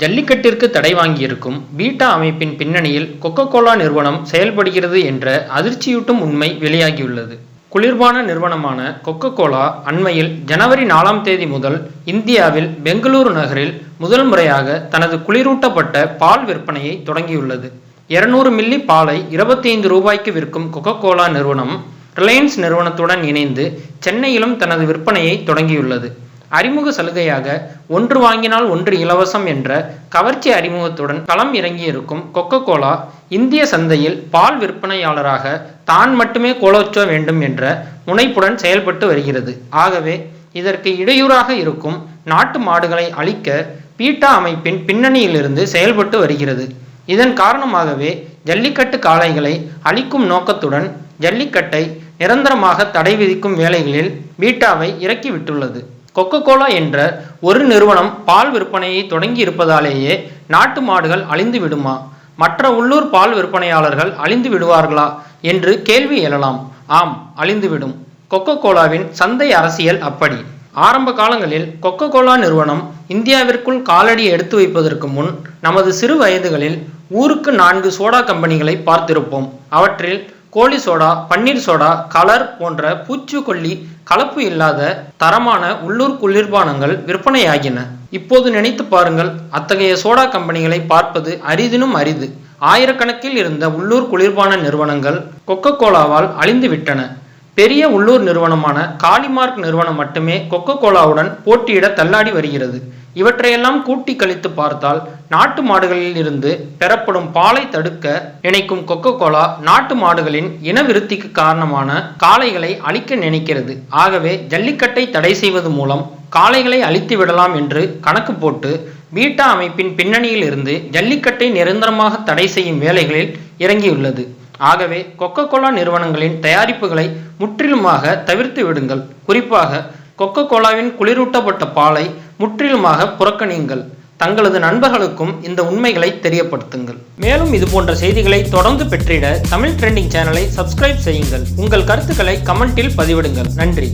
ஜல்லிக்கட்டிற்கு தடை வாங்கியிருக்கும் பீட்டா அமைப்பின் பின்னணியில் கொக்கோ கோலா நிறுவனம் செயல்படுகிறது என்ற அதிர்ச்சியூட்டும் உண்மை வெளியாகியுள்ளது. குளிர்பான நிறுவனமான கொக்கோ கோலா அண்மையில் ஜனவரி நாலாம் தேதி முதல் இந்தியாவில் பெங்களூரு நகரில் முதல் முறையாக தனது குளிரூட்டப்பட்ட பால் விற்பனையை தொடங்கியுள்ளது. இருநூறு மில்லி பாலை இருபத்தி ஐந்து ரூபாய்க்கு விற்கும் கொக்கோ கோலா நிறுவனம் ரிலையன்ஸ் நிறுவனத்துடன் இணைந்து சென்னையிலும் தனது விற்பனையை தொடங்கியுள்ளது. அறிமுக சலுகையாக ஒன்று வாங்கினால் ஒன்று இலவசம் என்ற கவர்ச்சி அறிமுகத்துடன் களம் இறங்கியிருக்கும் கொக்கோ கோலா இந்திய சந்தையில் பால் விற்பனையாளராக தான் மட்டுமே கோலோச்ச வேண்டும் என்ற முனைப்புடன் செயல்பட்டு வருகிறது. ஆகவே இதற்கு இடையூறாக இருக்கும் நாட்டு மாடுகளை அழிக்க பீட்டா அமைப்பின் பின்னணியிலிருந்து செயல்பட்டு வருகிறது. இதன் காரணமாகவே ஜல்லிக்கட்டு காளைகளை அழிக்கும் நோக்கத்துடன் ஜல்லிக்கட்டை நிரந்தரமாக தடை விதிக்கும் வேலைகளில் பீட்டாவை இறக்கிவிட்டுள்ளது. கொக்கோ கோலா என்ற ஒரு நிறுவனம் பால் விற்பனையை தொடங்கி இருப்பதாலேயே நாட்டு மாடுகள் அழிந்து விடுமா? மற்ற உள்ளூர் பால் விற்பனையாளர்கள் அழிந்து விடுவார்களா? என்று கேள்வி எழலாம். ஆம் அழிந்துவிடும் கொக்கோ கோலாவின் சந்தை அரசியல் அப்படி. ஆரம்ப காலங்களில் கொக்கோ கோலா நிறுவனம் இந்தியாவிற்குள் காலடி எடுத்து வைப்பதற்கு முன் நமது சிறு வயதுகளில் ஊருக்கு நான்கு சோடா கம்பெனிகளை பார்த்திருப்போம். அவற்றில் கோழி சோடா பன்னீர் சோடா கலர் போன்ற பூச்சிக்கொல்லி கலப்பு இல்லாத தரமான உள்ளூர் குளிர்பானங்கள் விற்பனையாகின. இப்போது நினைத்து பாருங்கள் அத்தகைய சோடா கம்பெனிகளை பார்ப்பது அரிதினும் அரிது. ஆயிரக்கணக்கில் இருந்த உள்ளூர் குளிர்பான நிறுவனங்கள் கொக்கோ கோலாவால் அழிந்துவிட்டன. பெரிய உள்ளூர் நிறுவனமான காலிமார்க் நிறுவனம் மட்டுமே கொக்கோ கோலாவுடன் போட்டியிட தள்ளாடி வருகிறது. இவற்றையெல்லாம் கூட்டி கழித்து பார்த்தால் நாட்டு மாடுகளில் இருந்து பெறப்படும் பாலை தடுக்க நினைக்கும் கொக்கோ கோலா நாட்டு மாடுகளின் இனவிருத்திக்கு காரணமான காளைகளை அழிக்க நினைக்கிறது. ஆகவே ஜல்லிக்கட்டை தடை செய்வது மூலம் காளைகளை அழித்து விடலாம் என்று கணக்கு போட்டு பீட்டா அமைப்பின் பின்னணியில் இருந்து ஜல்லிக்கட்டை நிரந்தரமாக தடை செய்யும் வேலைகளில் இறங்கியுள்ளது. ஆகவே கொக்கோ கோலா நிறுவனங்களின் தயாரிப்புகளை முற்றிலுமாக தவிர்த்து விடுங்கள். குறிப்பாக கொக்கோ கோலாவின் குளிரூட்டப்பட்ட பாலை முற்றிலுமாக புறக்கணியுங்கள். தங்களது நண்பர்களுக்கும் இந்த உண்மைகளை தெரியப்படுத்துங்கள். மேலும் இது போன்ற செய்திகளை தொடர்ந்து பெற்றிட தமிழ் ட்ரெண்டிங் சேனலை சப்ஸ்கிரைப் செய்யுங்கள். உங்கள் கருத்துக்களை கமெண்டில் பதிவிடுங்கள். நன்றி.